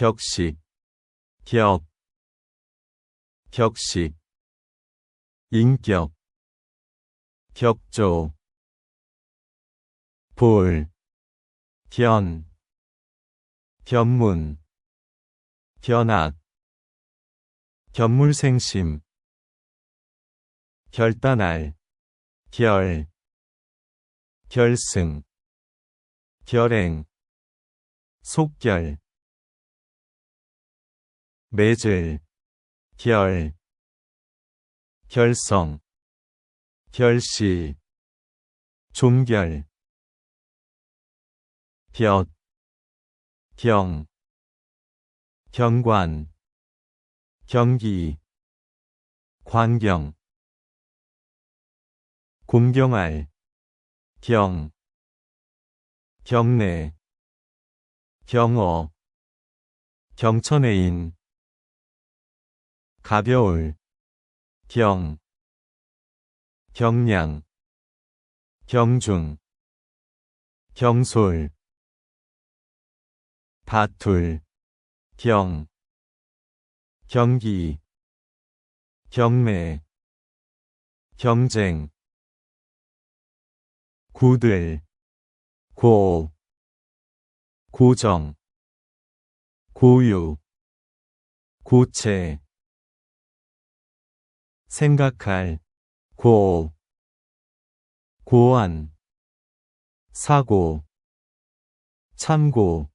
격식, 격, 격식, 인격, 격조, 볼, 견, 견문, 견학, 견물생심, 결단할, 결, 결승, 결행, 속결, 맺을, 결, 결성, 결실, 종결, 볕, 경, 경관, 경기, 광경, 공경할, 경, 경내, 경어, 경천의인, 가벼울, 경, 경량, 경중, 경솔, 다툴, 경, 경기, 경매, 경쟁, 구들, 고, 고정, 고유, 고체, 생각할, 고, 고안, 사고, 참고,